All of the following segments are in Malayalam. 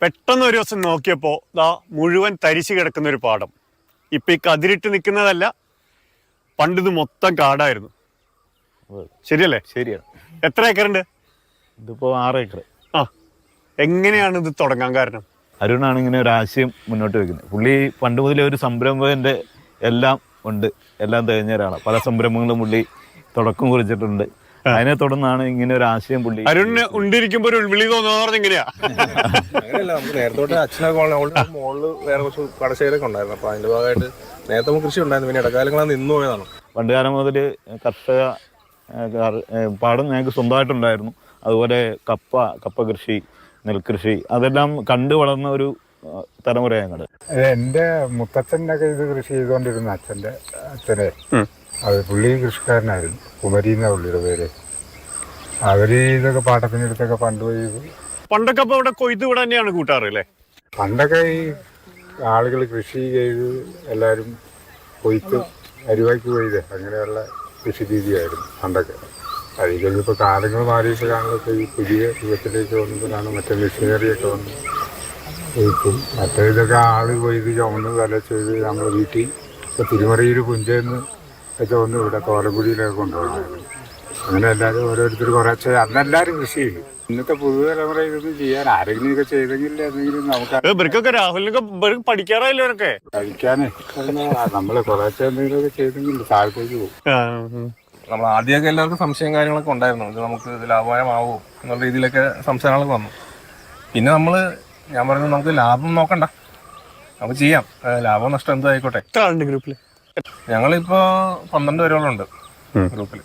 പെട്ടെന്ന് ഒരു ദിവസം നോക്കിയപ്പോൾ ദാ മുഴുവൻ തരിശു കിടക്കുന്ന ഒരു പാടം. ഇപ്പം ഈ കതിരിട്ട് നിൽക്കുന്നതല്ല പണ്ടിത് മൊത്തം കാടായിരുന്നു. ശരിയല്ലേ? ശരിയാണ്. എത്ര ഏക്കറുണ്ട്? ഇതിപ്പോ ആറ് ഏക്കർ ആ എങ്ങനെയാണ് ഇത് തുടങ്ങാൻ കാരണം? അരുണാണ് ഇങ്ങനെ ഒരു ആശയം മുന്നോട്ട് വെക്കുന്നത്. പുള്ളി പണ്ട് മുതലേ ഒരു സംരംഭകന്റെ എല്ലാം ഉണ്ട് എല്ലാം തികഞ്ഞ ഒരാളാണ്. പല സംരംഭങ്ങളും പുള്ളി തുടക്കം കുറിച്ചിട്ടുണ്ട്. അതിനെ തുടർന്നാണ് ഇങ്ങനെ ഒരു ആശയം പുള്ളി അരുണിന് ഉണ്ടിരിക്കുമ്പോ ഒരു വിളി തോന്നുന്നു പറഞ്ഞ എങ്ങനെയാ? അങ്ങനെയല്ല നമുക്ക് നേരത്തോട്ട് അച്ഛനൊക്കെ മോളിൽ വേറെ കുറച്ച് കടശേരൊക്കെ ഉണ്ടായിരുന്നു. അപ്പൊ അതിന്റെ ഭാഗമായിട്ട് നേരത്തെ നമുക്ക് കൃഷി ഉണ്ടായിരുന്നു. പിന്നെ ഇടക്കാലങ്ങളാണ് നിന്ന് പോയതാണ്. പണ്ട് കാലം മുതൽ കർഷക പാടം ഞങ്ങൾക്ക് സ്വന്തമായിട്ടുണ്ടായിരുന്നു. അതുപോലെ കപ്പ കപ്പ കൃഷി നെൽകൃഷി അതെല്ലാം കണ്ടു വളർന്ന ഒരു തലമുറയാണ് ഞങ്ങൾ എന്റെ മുത്തച്ഛനൊക്കെ ഇത് കൃഷി ചെയ്തുകൊണ്ടിരുന്ന അച്ഛന്റെ അച്ഛനെ. അത് പുള്ളി കൃഷിക്കാരനായിരുന്നു. കുമരി എന്നാ പുള്ളിയുടെ പേര്. അവർ ഇതൊക്കെ പാട്ടത്തിനടുത്തൊക്കെ പണ്ട് പോയി പണ്ടൊക്കെ അപ്പൊ ഇവിടെ കൊയ്ത്ത് ഇവിടെ തന്നെയാണ് കൂട്ടാറ് അല്ലേ? പണ്ടൊക്കെ ഈ ആളുകൾ കൃഷി ചെയ്ത് എല്ലാവരും കൊയ്ത്ത് അരിവാക്കി കൊയ്ത് അങ്ങനെയുള്ള കൃഷി രീതിയായിരുന്നു പണ്ടൊക്കെ. അത് കഴിഞ്ഞപ്പോൾ കാലങ്ങൾ മാറിയപ്പോഴാണ് ഇപ്പോൾ ഈ പുതിയ യുഗത്തിലേക്ക് വന്നപ്പോഴാണ് മറ്റേ മെഷീനറിയൊക്കെ വന്നു കൊയ്ത്തും മറ്റേ ഇതൊക്കെ ആൾ കൊയ്ത് ചുമന്ന് തല ചെയ്ത് നമ്മൾ വീട്ടിൽ ഇപ്പോൾ തിരുമറയിൽ പുഞ്ചയെന്ന് ചുവന്ന് ഇവിടെ തോലക്കുടിയിലൊക്കെ കൊണ്ടുപോകുന്നത് അങ്ങനെ എല്ലാവരും ഓരോരുത്തർ കുറച്ച് അന്നെല്ലാവരും കൃഷി ചെയ്യും. ഇന്നത്തെ പുതുതലമുറ ഇതൊന്നും ചെയ്യാൻ ആരെങ്കിലും ഒക്കെ ചെയ്തെങ്കിൽ എന്തെങ്കിലും നമുക്ക് ഇവർക്കൊക്കെ രാഹുലിനൊക്കെ പഠിക്കാറായില്ല ഇവരൊക്കെ? കഴിക്കാനേ നമ്മൾ കുറച്ച് എന്തെങ്കിലുമൊക്കെ ചെയ്തെങ്കിൽ താഴത്തേക്ക് പോകും. നമ്മൾ ആദ്യമൊക്കെ എല്ലാവർക്കും സംശയം കാര്യങ്ങളൊക്കെ ഉണ്ടായിരുന്നു. ഇത് നമുക്ക് ഇത് ലാഭകരമാവോ എന്നുള്ള രീതിയിലൊക്കെ സംശയങ്ങളൊക്കെ വന്നു. പിന്നെ നമ്മൾ ഞാൻ പറയുന്നത് നമുക്ക് ലാഭം നോക്കണ്ട. നമുക്ക് ചെയ്യാം. ലാഭം നഷ്ടം എന്തായിക്കോട്ടെ? എത്ര ആളുണ്ട് ഗ്രൂപ്പിൽ ഞങ്ങളിപ്പോ പന്ത്രണ്ട് പേരോളുണ്ട് ഗ്രൂപ്പിൽ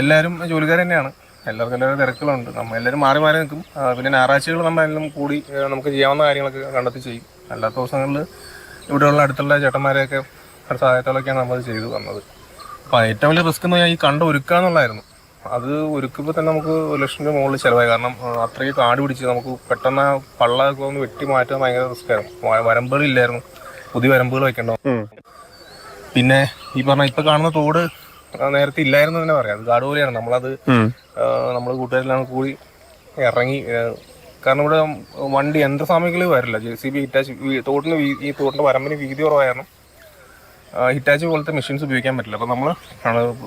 എല്ലാവരും ജോലിക്കാർ തന്നെയാണ്. എല്ലാവർക്കും എല്ലാവരും തിരക്കുകളുണ്ട്. നമ്മൾ എല്ലാവരും മാറി മാറി നിൽക്കും. പിന്നെ ഞായറാഴ്ചകൾ നമ്മൾ എല്ലാം കൂടി നമുക്ക് ചെയ്യാവുന്ന കാര്യങ്ങളൊക്കെ കണ്ടെത്തി ചെയ്യും. അല്ലാത്ത ദിവസങ്ങളിൽ ഇവിടെയുള്ള അടുത്തുള്ള ചേട്ടന്മാരെയൊക്കെ അവരുടെ സഹായത്തോടെയൊക്കെയാണ് നമ്മൾ ചെയ്തു വന്നത് അപ്പം ഏറ്റവും വലിയ റിസ്ക് എന്ന് പറഞ്ഞാൽ ഈ കണ്ട ഒരുക്കുക എന്നുള്ളതായിരുന്നു. അത് ഒരുക്കുമ്പോൾ തന്നെ നമുക്ക് ഒരു ലക്ഷം രൂപ മുകളിൽ ചിലവായി. കാരണം അത്രയും കാട് പിടിച്ച് നമുക്ക് പെട്ടെന്ന് ആ പള്ളമൊക്കെ ഒന്ന് വെട്ടി മാറ്റാൻ ഭയങ്കര റിസ്ക്കായിരുന്നു. ആയിരുന്നു വരമ്പുകളില്ലായിരുന്നു. പുതിയ വരമ്പുകൾ വെക്കേണ്ട ഉം. പിന്നെ ഈ പറഞ്ഞ ഇപ്പൊ കാണുന്ന തോട് നേരത്തെ ഇല്ലായിരുന്നു തന്നെ പറയാം. അത് കാട് പോലെയാണ്. നമ്മളത്. നമ്മൾ കൂട്ടുകാരെല്ലാം കൂടി ഇറങ്ങി കാരണം ഇവിടെ വണ്ടി യന്ത്ര സമയങ്ങളിൽ വരില്ല. ജെ സി ബി ഹിറ്റാച്ച് തോട്ടിന് ഈ തോട്ടിന്റെ വരമ്പിന് വീതി കുറവായിരുന്നു. ഹിറ്റാച്ച് പോലത്തെ മെഷീൻസ് ഉപയോഗിക്കാൻ പറ്റില്ല. അപ്പോൾ നമ്മൾ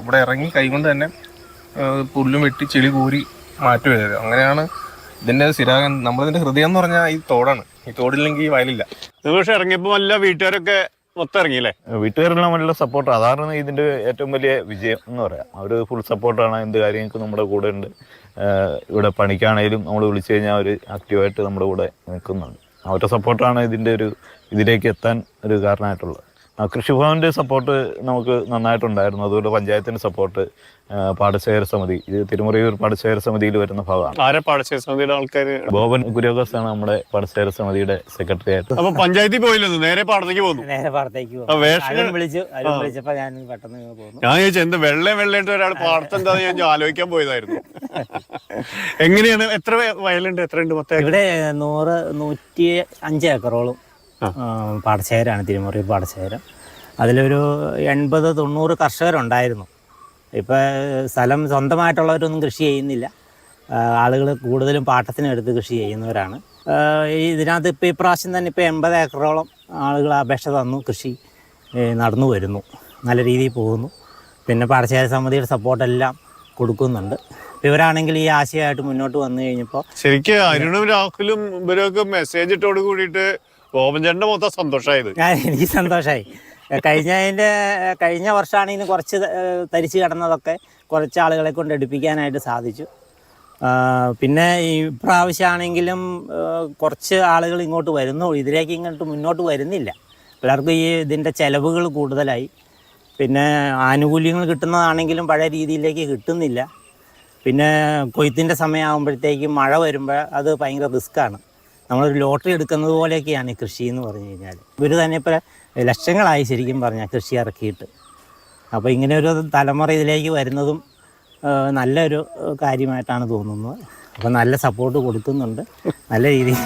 ഇവിടെ ഇറങ്ങി കൈകൊണ്ട് തന്നെ പുല്ലും വെട്ടി ചെളി കൂരി മാറ്റുമായത് അങ്ങനെയാണ് ഇതിന്റെ സ്ഥിരാകം നമ്മളിതിന്റെ ഹൃദയം എന്ന് പറഞ്ഞാൽ ഈ തോടാണ്. ഈ തോടില്ലെങ്കിൽ ഈ വയലില്ല. നിങ്ങൾ പക്ഷെ ഇറങ്ങിയപ്പോ എല്ലാ വീട്ടുകാരൊക്കെ മൊത്തം ഇറങ്ങി അല്ലേ വീട്ടുകാരെല്ലാം നല്ല സപ്പോർട്ട് അതാണ് ഇതിന്റെ ഏറ്റവും വലിയ വിജയം എന്ന് പറയാം. അവർ ഫുൾ സപ്പോർട്ടാണ് എന്ത് കാര്യങ്ങൾക്കും നമ്മുടെ കൂടെ ഉണ്ട്. ഇവിടെ പണിക്കാണേലും നമ്മൾ വിളിച്ചു കഴിഞ്ഞാൽ അവർ ആക്റ്റീവായിട്ട് നമ്മുടെ കൂടെ നിൽക്കുന്നുണ്ട്. അവരുടെ സപ്പോർട്ടാണ് ഇതിന്റെ ഒരു ഇതിലേക്ക് എത്താൻ ഒരു കാരണമായിട്ടുള്ളത്. ആ, കൃഷിഭവന്റെ സപ്പോർട്ട് നമുക്ക് നന്നായിട്ടുണ്ടായിരുന്നു. അതുപോലെ പഞ്ചായത്തിന്റെ സപ്പോർട്ട് പാടശേഖര സമിതി ഇത് തിരുമുറയൂർ പാടശേഖര സമിതിയിൽ വരുന്ന ഭാഗമാണ്. ആരെ പാടശേഖര സമിതിയുടെ ആൾക്കാർ ബോബൻ കുര്യോഗസ് ആണ് നമ്മുടെ പാടശേഖര സമിതിയുടെ സെക്രട്ടറി ആയിട്ട്. അപ്പൊ പഞ്ചായത്തിൽ പോയില്ലെന്ന് നേരെ പാടത്തേക്ക് പോകുന്നു നേരെ പാടത്തേക്ക് ആ, വേഷം- വിളിച്ചു വിളിച്ചപ്പോ ഞാൻ പെട്ടെന്ന് പോകുന്നു പോന്നു. ഞാൻ ചോദിച്ചു എന്ത് വെള്ള വെള്ളയിട്ട് ഒരാൾ പാടത്തെന്താന്ന് ഞാൻ ആലോചിക്കാൻ പോയതായിരുന്നു. എങ്ങനെയാണ്? എത്ര വയ- വയലുണ്ട്? എത്ര ഉണ്ട് മൊത്തം? ഇവിടെ നൂറ് നൂറ്റി അഞ്ച് ഏക്കറോളം. പാടശേഖരമാണ് തിരുമുറി പാടശേഖരം. അതിലൊരു എൺപത് തൊണ്ണൂറ് കർഷകരുണ്ടായിരുന്നു. ഇപ്പം സ്ഥലം സ്വന്തമായിട്ടുള്ളവരൊന്നും കൃഷി ചെയ്യുന്നില്ല. ആളുകൾ കൂടുതലും പാട്ടത്തിന് എടുത്ത് കൃഷി ചെയ്യുന്നവരാണ്. ഇതിനകത്ത് ഇപ്പോൾ ഇപ്രാവശ്യം തന്നെ ഇപ്പോൾ എൺപത് ഏക്കറോളം ആളുകൾ അപേക്ഷ തന്നു. കൃഷി നടന്നു വരുന്നു. നല്ല രീതിയിൽ പോകുന്നു. പിന്നെ പാടശേഖര സമിതിയുടെ സപ്പോർട്ടെല്ലാം കൊടുക്കുന്നുണ്ട്. ഇവരാണെങ്കിൽ ഈ ആശയമായിട്ട് മുന്നോട്ട് വന്നു കഴിഞ്ഞപ്പോൾ ശരിക്കും അരുണും രാഹുലും ഇവരൊക്കെ മെസ്സേജ് ഇട്ടോട് കൂടിയിട്ട് ഗോപൻചേട്ടന്റെ മൊത്തം സന്തോഷമായത് ഞാൻ എനിക്ക് സന്തോഷമായി കഴിഞ്ഞതിന്റെ കഴിഞ്ഞ വർഷമാണെങ്കിൽ കുറച്ച് തരിച്ചു കിടന്നതൊക്കെ കുറച്ച് ആളുകളെ കൊണ്ട് എടുപ്പിക്കാനായിട്ട് സാധിച്ചു. പിന്നെ ഈ പ്രാവശ്യമാണെങ്കിലും കുറച്ച് ആളുകൾ ഇങ്ങോട്ട് വരുന്നു. ഇതിലേക്ക് ഇങ്ങോട്ട് മുന്നോട്ട് വരുന്നില്ല. പലർക്കും ഈ ഇതിന്റെ ചിലവുകൾ കൂടുതലായി. പിന്നെ ആനുകൂല്യങ്ങൾ കിട്ടുന്നതാണെങ്കിലും പഴയ രീതിയിലേക്ക് കിട്ടുന്നില്ല. പിന്നെ കൊയ്ത്തിന്റെ സമയമാകുമ്പോഴത്തേക്കും മഴ വരുമ്പോൾ അത് ഭയങ്കര റിസ്ക്കാണ് നമ്മളൊരു ലോട്ടറി എടുക്കുന്നത് പോലെയൊക്കെയാണ് ഈ കൃഷി എന്ന് പറഞ്ഞു കഴിഞ്ഞാൽ ഇവർ തന്നെ ഇപ്പോൾ ലക്ഷങ്ങളായി ശരിക്കും പറഞ്ഞാൽ കൃഷി ഇറക്കിയിട്ട്. അപ്പോൾ ഇങ്ങനെ ഒരു തലമുറ ഇതിലേക്ക് വരുന്നതും നല്ലൊരു കാര്യമായിട്ടാണ് തോന്നുന്നത്. അപ്പോൾ നല്ല സപ്പോർട്ട് കൊടുക്കുന്നുണ്ട്. നല്ല രീതിയിൽ